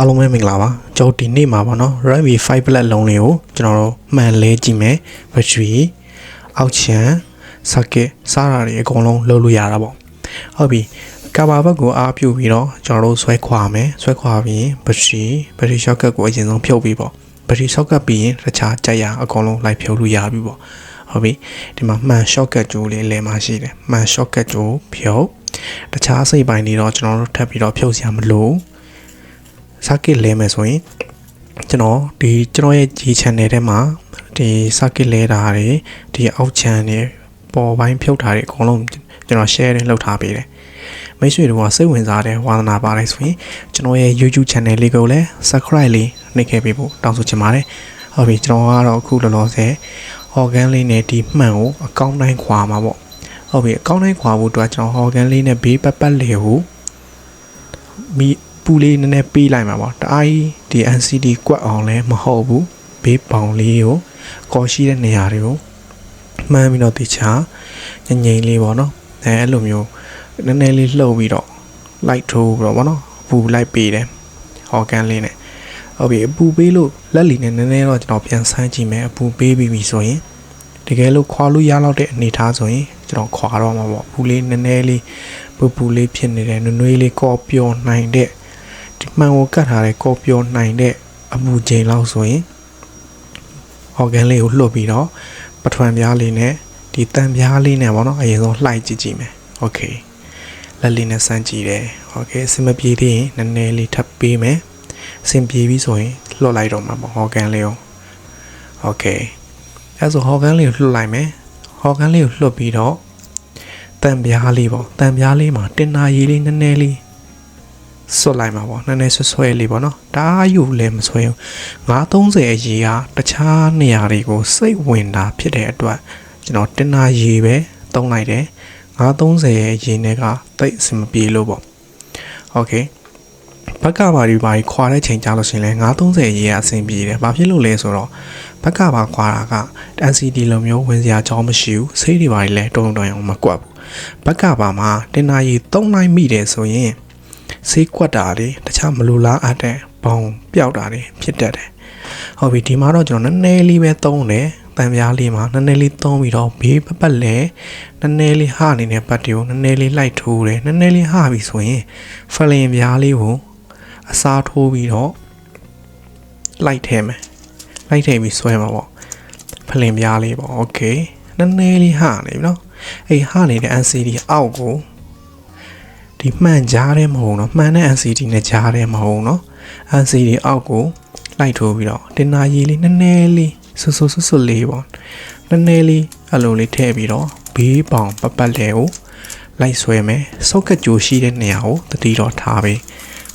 အားလုံးပဲမင်္ဂလာပါကျွန်တော်ဒီနေ့မှာပေါ့နော် Redmi 5 Plus လုံးလေးကိုကျွန်တော်တို့မှန်လဲကြည့်မယ် battery အောက်ချန် socket စားတာတွေအကုန်လုံးလုပ်လို့ရတာပေါ့ဟုတ်ပြီကာဘာဘက်ကိုအားပြုပြီးတော့ကျွန်တော်တို့ဆွဲခွာမယ်ဆွဲခွာပြီးရင် battery battery socket ကိုအရင်ဆုံးဖြုတ်ပြီးပေါ့ battery socket ပြီးရင်တခြားကြက်ရအကုန်လုံးလိုက်ဖြုတ်လို့ရပြီပေါ့ဟုတ်ပြီဒီမှာမှန် socket ကြိုးလေးလဲမှာရှိတယ်မှန် socket ကြိုးဖြုတ်တခြားစိတ်ပိုင်းတွေတော့ကျွန်တော်တို့ထပ်ပြီးတော့ဖြုတ်စရာမလိုဘူး circuit လဲမယ်ဆိုရင်ကျွန်တော်ဒီကျွန်တော်ရဲ့ G channel ထဲမှာဒီ circuit လဲတာတွေဒီအောက် channel ပေါ်ပိုင်းဖြုတ်တာတွေအကုန်လုံးကျွန်တော် share လုပ်ထားပေးတယ်မိတ်ဆွေတို့ကစိတ်ဝင်စားတဲ့ဝါသနာပါတယ်ဆိုရင်ကျွန်တော်ရဲ့ YouTube channel လေးကိုလည်း subscribe လေးနှိပ်ခဲ့ပေးဖို့တောင်းဆိုချင်ပါတယ်ဟုတ်ပြီကျွန်တော်ကတော့အခုလောလောဆယ် organ လေးနဲ့ဒီမှန်ကိုအကောင့်တိုင်းခွာမှာပေါ့ဟုတ်ပြီအကောင့်တိုင်းခွာဖို့အတွက်ကျွန်တော် organ လေးနဲ့ဘေးပတ်ပတ်လေးကိုမိ ပူလေးနည်းနည်းပေးလိုက်မှာပေါ့တအားကြီးဒီ NCD ကွက်အောင်လည်းမဟုတ်ဘူးဘေးပေါင်လေးကိုကော်ရှိတဲ့နေရာတွေကိုမှန်းပြီးတော့တခြားငငိမ့်လေးပေါ့နော်အဲအဲ့လိုမျိုးနည်းနည်းလေးလှုပ်ပြီးတော့ light ထိုးပြီးတော့ပေါ့နော်ပူလိုက်ပေးတယ်ဟော်ကန်လေးနဲ့ဟုတ်ပြီအပူပေးလို့လက်လီနဲ့နည်းနည်းတော့ကျွန်တော်ပြန်ဆန်းကြည့်မယ်အပူပေးပြီးပြီဆိုရင်တကယ်လို့ခွာလို့ရလောက်တဲ့အနေထားဆိုရင်ကျွန်တော်ခွာတော့မှာပေါ့ပူလေးနည်းနည်းလေးပူပူလေးဖြစ်နေတယ်နွေ့နွေးလေးကော်ပျော်နိုင်တဲ့ ဒီမှန်ကိုကတ်ထားတဲ့ကော်ပြောနိုင်တဲ့အမှုချိန်လောက်ဆိုရင် organ လေးကိုလှုပ်ပြီးတော့ပထမပြားလေးနဲ့ဒီတန်ပြားလေးနဲ့ပေါ့နော်အရင်ဆုံးလှိုက်ကြည့်ကြည့်မယ် okay လက်လေးနဲ့စမ်းကြည့်တယ် okay စင်မပြေသေးရင်နည်းနည်းလေးထပ်ပေးမယ်စင်ပြေပြီဆိုရင်လှုပ်လိုက်တော့မှာပေါ့ organ လေးကို okay အဲဆို organ လေးကိုလှုပ်လိုက်မယ် organ လေးကိုလှုပ်ပြီးတော့တန်ပြားလေးပေါ့တန်ပြားလေးမှာတင်နာရည်လေးနည်းနည်းလေး ဆွတ်လိုက်မှာပေါ့နည်းနည်းဆွဆွဲလေးပေါ့နော်ဒါယူလည်းမဆွဲဘူး930အရေးကတခြားနေရာတွေကိုစိတ်ဝင်တာဖြစ်တဲ့အတွက်ကျွန်တော်တင်နာရေပဲတုံးလိုက်တယ်930ရဲ့အရေးနဲ့ကတိတ်အဆင်မပြေလို့ပေါ့โอเคဘက်ကပါဒီပါခွာတဲ့ချိန်ကြာလို့ရှိရင်လည်း930အရေးကအဆင်ပြေတယ်ဘာဖြစ်လို့လဲဆိုတော့ဘက်ကပါခွာတာက NCD လိုမျိုးဝင်စရာအကြောင်းမရှိဘူးစိတ်တွေပါလည်းတုံတုံအောင်မကွက်ဘူးဘက်ကပါမှာတင်နာရေ3နိုင်မိတယ်ဆိုရင် ဆေးကွက်တာတွေတခြားမလိုလားအပ်တဲ့ဘောင်ပျောက်တာတွေဖြစ်တတ်တယ်။ဟုတ်ပြီဒီမှာတော့ကျွန်တော်နည်းနည်းလေးပဲသုံးတယ်။တန်ပြားလေးမှာနည်းနည်းလေးသုံးပြီးတော့ဘေးပတ်ပတ်လဲနည်းနည်းလေးဟနေတဲ့ပတ်တွေကိုနည်းနည်းလေးလိုက်ထိုးတယ်။နည်းနည်းလေးဟပြီဆိုရင်ဖလင်ပြားလေးကိုအစားထိုးပြီးတော့လိုက်ထဲမယ်။လိုက်ထဲပြီးဆွဲမှာပေါ့။ဖလင်ပြားလေးပေါ့။ Okay နည်းနည်းလေးဟနေပြီနော်။အဲ့ဟနေတဲ့ NCD အောက်ကို ဒီမှန်ကြားတယ်မဟုတ်နော်မှန်တဲ့ NCD နဲ့ကြားတယ်မဟုတ်နော် NCD အောက်ကိုလိုက်ထိုးပြီးတော့တင်နာရည်လေးနည်းနည်းလေးဆွဆွဆွဆွလေးပေါ့နည်းနည်းလေးအလိုလေးထည့်ပြီးတော့ဘေးပေါင်ပပတ်လဲကိုလိုက်ဆွဲမယ်ဆော့ကတ်ကြိုရှိတဲ့နေရာကိုတတိတော့ထားပေး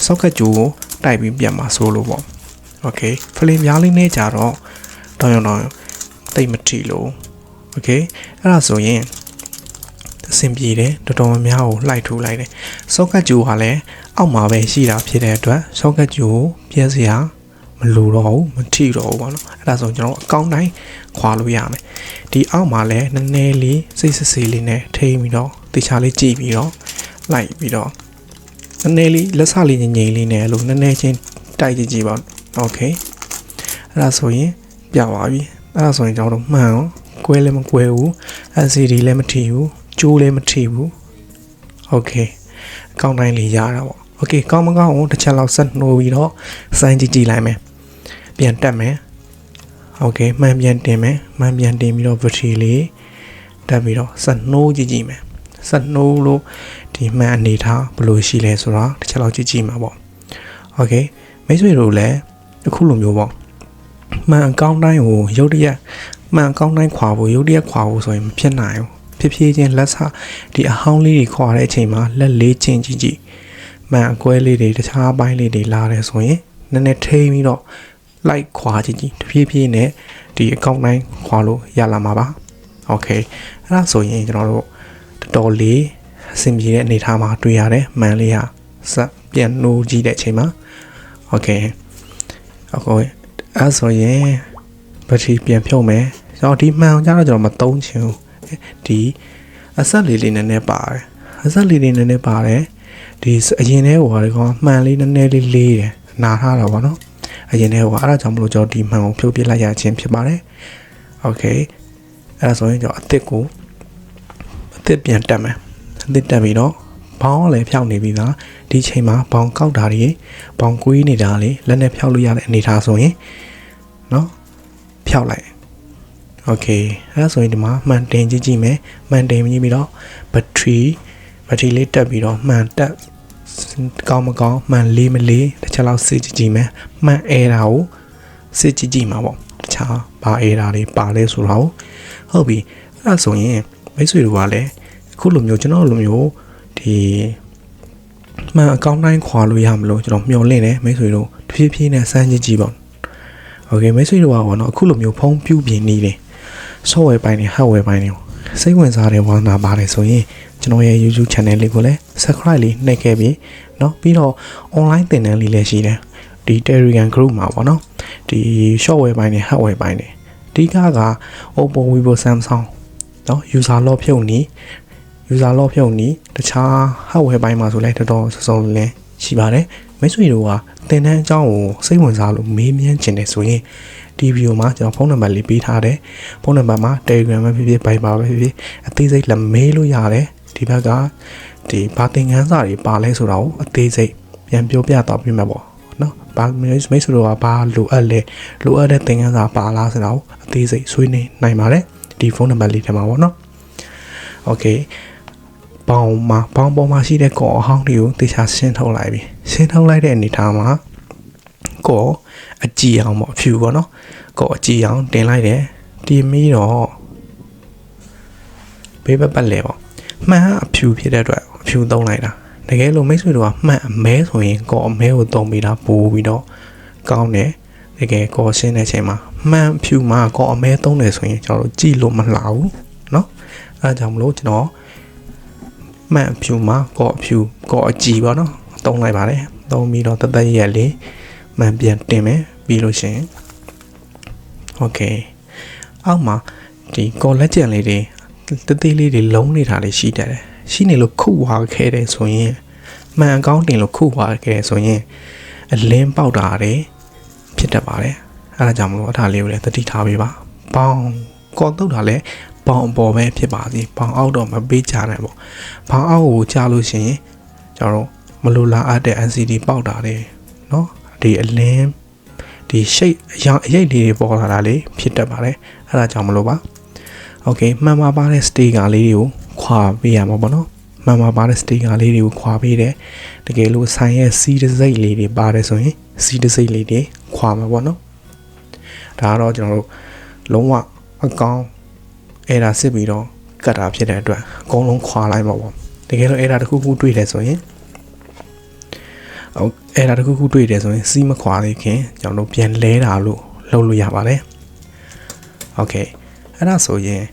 ဆော့ကတ်ကြိုကိုတိုက်ပြီးပြန်มาဆိုလို့ပေါ့โอเคဖလင်များလေးနဲ့ကြတော့တောင်းတောင်းတိတ်မထီလို့โอเคအဲ့ဒါဆိုရင် အဆင်ပြေတယ်တော်တော်များများကိုလှိုက်ထူလိုက်တယ်ဆော့ကတ်ဂျူကလည်းအောက်မှာပဲရှိတာဖြစ်တဲ့အတွက်ဆော့ကတ်ဂျူကိုပြည့်စရာမလိုတော့ဘူးမထိတော့ဘူးပေါ့နော်အဲ့ဒါဆိုကျွန်တော်အကောင့်တိုင်းခွာလို့ရမယ်ဒီအောက်မှာလည်းနည်းနည်းလေးစိတ်စစ်စစ်လေးနဲ့ထိမ့်ပြီးတော့တခြားလေးကြည့်ပြီးတော့လိုက်ပြီးတော့နည်းနည်းလေးလက်စလေးငြိမ်လေးနဲ့အဲ့လိုနည်းနည်းချင်းတိုက်ကြည့်ကြည့်ပါโอเคအဲ့ဒါဆိုရင်ပြပါပြီအဲ့ဒါဆိုရင်ကျွန်တော်တို့မှန်အောင်ကွဲလည်းမကွဲဘူး LCD လည်းမထိဘူး ကျိုးလည်းမထိဘူးโอเคအကောင့်တိုင်းလေးရတာပေါ့โอเคကောင်းမကောင်းအောင်တစ်ချက်လောက်ဆက်နှိုးပြီးတော့စိုင်းကြည့်ကြည့်လိုက်မယ်ပြန်တက်မယ်โอเคမှန်ပြန်တင်မယ်မှန်ပြန်တင်ပြီးတော့ battery လေးတက်ပြီးတော့ဆက်နှိုးကြည့်ကြည့်မယ်ဆက်နှိုးလို့ဒီမှန်အနေထားဘယ်လိုရှိလဲဆိုတော့တစ်ချက်လောက်ကြည့်ကြည့်မှာပေါ့โอเคမိတ်ဆွေတို့လည်းအခုလိုမျိုးပေါ့မှန်အကောင့်တိုင်းကိုရုတ်တရက်မှန်အကောင့်တိုင်းခွာဖို့ရုတ်တရက်ခွာဖို့ဆိုရင်မဖြစ်နိုင်ဘူး ဖြည်းဖြည်းချင်းလက်ဆဒီအဟောင်းလေးတွေခွာတဲ့အချိန်မှာလက်လေးချင်းကြည့်ကြည့်မှန်အကွဲလေးတွေတခြားပိုင်းလေးတွေလာတယ်ဆိုရင်နည်းနည်းထိမ့်ပြီးတော့လိုက်ခွာကြည့်ကြည့်တဖြည်းဖြည်းနဲ့ဒီအကောင့်တိုင်းခွာလို့ရလာမှာပါโอเคအဲ့ဒါဆိုရင်ကျွန်တော်တို့တော်တော်လေးအဆင်ပြေတဲ့အနေအထားမှာတွေ့ရတယ်မှန်လေးဟာစပြန်နိုးကြည့်တဲ့အချိန်မှာโอเคအခုအဲ့ဆိုရင်ဘက်ထရီပြန်ဖြုတ်မယ်ကျွန်တော်ဒီမှန်အောင်ကြတော့ကျွန်တော်မသုံးချင်ဘူး ဒီအဆက်လေးလေးနည်းနည်းပါတယ်အဆက်လေးလေးနည်းနည်းပါတယ်ဒီအရင်ထဲဟိုဟာဒီကောင်မှန်လေးနည်းနည်းလေးလေးတယ် နာထားတာပေါ့နော်အရင်တည်းကအဲ့ဒါကြောင့်မလို့ကျွန်တော်ဒီမှန်ကိုဖြုတ်ပြလိုက်ရခြင်းဖြစ်ပါတယ်โอเคအဲ့ဒါဆိုရင်ကျွန်တော်အစ်စ်ကိုအစ်စ်ပြန်တက်မယ်အစ်စ်တက်ပြီးတော့ဘောင်းလည်းဖြောက်နေပြီသားဒီချိန်မှာဘောင်းကောက်တာတွေဘောင်းကွေးနေတာလေလက်နဲ့ဖြောက်လို့ရတဲ့အနေထားဆိုရင်เนาะဖြောက်လိုက် โอเคအဲ့ဒါဆိုရင်ဒီမှာမှန်တင်ကြည့်ကြည့်မယ်မှန်တင်ပြီးတော့ battery battery လေးတက်ပြီးတော့မှန်တက်ကောင်းမကောင်းမှန်လေးမလေးတစ်ချက်လောက်စစ်ကြည့်ကြည့်မယ်မှန်အဲတာကိုစစ်ကြည့်ကြည့်မှာပေါ့တခြားဘာအဲတာတွေပါလဲဆိုတော့ဟုတ်ပြီအဲ့ဒါဆိုရင်မိတ်ဆွေတို့ကလည်းအခုလိုမျိုးကျွန်တော်လိုမျိုးဒီမှန်အကောင့်တိုင်းခွာလို့ရမလို့ကျွန်တော်မျှော်လင့်တယ်မိတ်ဆွေတို့တဖြည်းဖြည်းနဲ့စမ်းကြည့်ကြည့်ပေါ့โอเคမိတ်ဆွေတို့ကပေါ့နော်အခုလိုမျိုးဖုံးပြူပြင်းနေတယ် software ပိုင်းတွေ hardware ပိုင်းတွေစိတ်ဝင်စားတဲ့ဝါသနာပါတယ်ဆိုရင်ကျွန်တော်ရဲ့ YouTube channel လေးကိုလည်း subscribe လေးနှိပ်ခဲ့ပြီးเนาะပြီးတော့ online သင်တန်းလေးလည်းရှိတယ်ဒီ Telegram group မှာပေါ့နော်ဒီ software ပိုင်းတွေ hardware ပိုင်းတွေအဓိကက Oppo Vivo Samsung เนาะ user log ဖြုတ်နီး user log ဖြုတ်နီးတခြား hardware ပိုင်းမှာဆိုလည်းတော်တော်စုံလင်ရှိပါတယ်မိတ်ဆွေတို့ကသင်တန်းအကြောင်းကိုစိတ်ဝင်စားလို့မေးမြန်းချင်တယ်ဆိုရင် ဒီဗီဒီယိုမှာကျွန်တော်ဖုန်းနံပါတ်လေးပေးထားတယ်ဖုန်းနံပါတ်မှာ Telegram ပဲဖြစ်ဖြစ် Viber ပဲဖြစ်ဖြစ်အသေးစိတ်လည်းမေးလို့ရတယ်ဒီဘက်ကဒီဘာသင်ခန်းစာတွေပါလဲဆိုတာကိုအသေးစိတ်ပြန်ပြောပြတော့ပြမယ်ပေါ့နော်ဘာမိတ်ဆွေတို့ကဘာလိုအပ်လဲလိုအပ်တဲ့သင်ခန်းစာပါလားဆိုတာကိုအသေးစိတ်ဆွေးနွေးနိုင်ပါတယ်ဒီဖုန်းနံပါတ်လေးထဲမှာပေါ့နော်โอเคပေါင်မှာပေါင်ပေါ်မှာရှိတဲ့ကော်အဟောင်းတွေကိုတေချာရှင်းထုတ်လိုက်ပြီရှင်းထုတ်လိုက်တဲ့အနေထားမှာကော် အကြည့်အောင်ပေါ့အဖြူပေါ့နော်ကော်အကြည့်အောင်တင်လိုက်တယ်တင်ပြီးတော့ဘေးဘက်ပတ်လဲပေါ့မှန်အဖြူဖြစ်တဲ့အတွက်အဖြူသုံးလိုက်တာတကယ်လို့မိတ်ဆွေတို့ကမှန်အမဲဆိုရင်ကော်အမဲကိုသုံးပြီးတာပို့ပြီးတော့ကောင်းတယ်တကယ်ကော်ရှင်းတဲ့အချိန်မှာမှန်ဖြူမှာကော်အမဲသုံးတယ်ဆိုရင်ကျွန်တော်တို့ကြည့်လို့မလှဘူးเนาะအဲဒါကြောင့်မလို့ကျွန်တော်မှန်ဖြူမှာကော်အဖြူကော်အကြည့်ပေါ့နော်သုံးလိုက်ပါတယ်သုံးပြီးတော့တသက်ရက်လေးမှန်ပြန်တင်မယ် ပြီးလို့ရှိရင်โอเคအောက်မှာဒီကော်လက်ကျန်လေးတွေတသေးလေးတွေလုံးနေတာလေးရှိတတ်တယ်ရှိနေလို့ခုဝါခဲ့တယ်ဆိုရင်မှန်အကောင်းတင်လို့ခုဝါခဲ့ဆိုရင်အလင်းပေါက်တာတွေဖြစ်တတ်ပါတယ်အဲဒါကြောင့်မလို့အထားလေးကိုလည်းသတိထားပေးပါပေါင်ကော်တုတ်တာလည်းပေါင်အပေါ်ပဲဖြစ်ပါစေပေါင်အောက်တော့မပေးချနိုင်ပေါ့ပေါင်အောက်ကိုကြားလို့ရှိရင်ကျွန်တော်တို့မလိုလားအပ်တဲ့ NCD ပေါက်တာတွေเนาะဒီအလင်း ဒီ shape အရာအရိပ်လေးတွေပေါ်လာတာလေးဖြစ်တတ်ပါတယ်အဲဒါကြောင့်မလို့ပါโอเคမှန်ပါပါတဲ့ sticker လေးတွေကိုခွာပေးရမှာပေါ့နော်မှန်ပါပါတဲ့ sticker လေးတွေကိုခွာပေးတယ်တကယ်လို့ဆိုင်ရဲ့စီးတစိမ့်လေးတွေပါတယ်ဆိုရင်စီးတစိမ့်လေးတွေခွာမှာပေါ့နော်ဒါကတော့ကျွန်တော်တို့လုံးဝအကောင်အဲ့ဒါစစ်ပြီးတော့ကတ်တာဖြစ်တဲ့အတွက်အကုန်လုံးခွာလိုက်မှာပေါ့တကယ်လို့အဲ့ဒါတစ်ခုခုတွေ့တယ်ဆိုရင်ဟုတ် အဲ့ဒါတစ်ခုခုတွေ့တယ်ဆိုရင်စီးမခွာသေးခင်ကျွန်တော်တို့ပြန်လဲတာလို့လုပ်လို့ရပါတယ်โอเคအဲ့ဒါဆိုရင်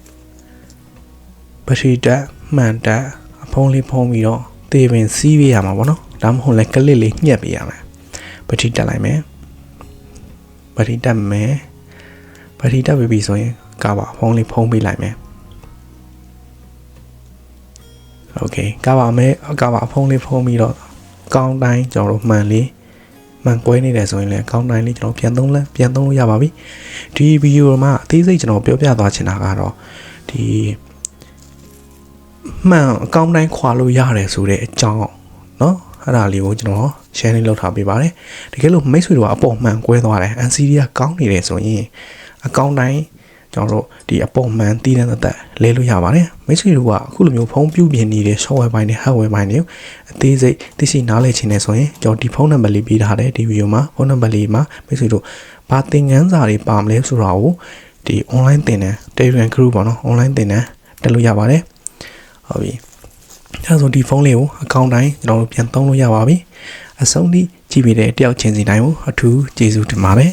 ပထရီတက်မှန်တက်အဖုံးလေးဖုံးပြီးတော့တေပင်စီးပေးရမှာပေါ့နော်ဒါမှမဟုတ်လဲကလစ်လေးညှက်ပေးရမယ်ပထရီတက်လိုက်မယ်ပထရီတက်မယ်ပထရီတက်ပြီဆိုရင်ကာပါဖုံးလေးဖုံးပေးလိုက်မယ်โอเคကာပါမယ်ကာပါဖုံးလေးဖုံးပြီးတော့ ကောင်းတိုင်းကျွန်တော်တို့မှန်လေးမှန်ကွဲနေတယ်ဆိုရင်လည်းကောင်းတိုင်းလေးကျွန်တော်ပြန်သုံးလဲပြန်သုံးလို့ရပါပြီဒီဗီဒီယိုမှာအသေးစိတ်ကျွန်တော်ပြောပြသွားချင်တာကတော့ဒီမှန်အကောင့်တိုင်းခွာလို့ရတယ်ဆိုတဲ့အကြောင်းเนาะအဲ့ဒါလေးကိုကျွန်တော် share လေးလုပ်ထားပေးပါတယ်တကယ်လို့မိတ်ဆွေတို့ကအပေါ်မှန်ကွဲသွားတယ် NCD ကကောင်းနေတယ်ဆိုရင်အကောင့်တိုင်း ကျွန်တော်တို့ဒီအပေါ်မှန်တည်တဲ့သက်လဲလို့ရပါတယ်မိတ်ဆွေတို့ကအခုလိုမျိုးဖုန်းပြုပြင်နေတဲ့ software ပိုင်းတွေ hardware ပိုင်းတွေအသေးစိတ်သိရှိနားလည်ချင်နေဆိုရင်ကျွန်တော်ဒီဖုန်းနံပါတ်လေးပေးထားတယ်ဒီဗီဒီယိုမှာဖုန်းနံပါတ်လေးမှာမိတ်ဆွေတို့ဘာသင်ခန်းစာတွေပါမလဲဆိုတာကိုဒီ online သင်တန်း Telegram group ပေါ့နော် online သင်တန်းတက်လို့ရပါတယ်ဟုတ်ပြီအဲဆိုဒီဖုန်းလေးကိုအကောင့်တိုင်းကျွန်တော်တို့ပြန်သုံးလို့ရပါပြီအဆုံးထိကြည့်ပြီးတဲ့တယောက်ချင်းစီတိုင်းကိုအထူးကျေးဇူးတင်ပါတယ်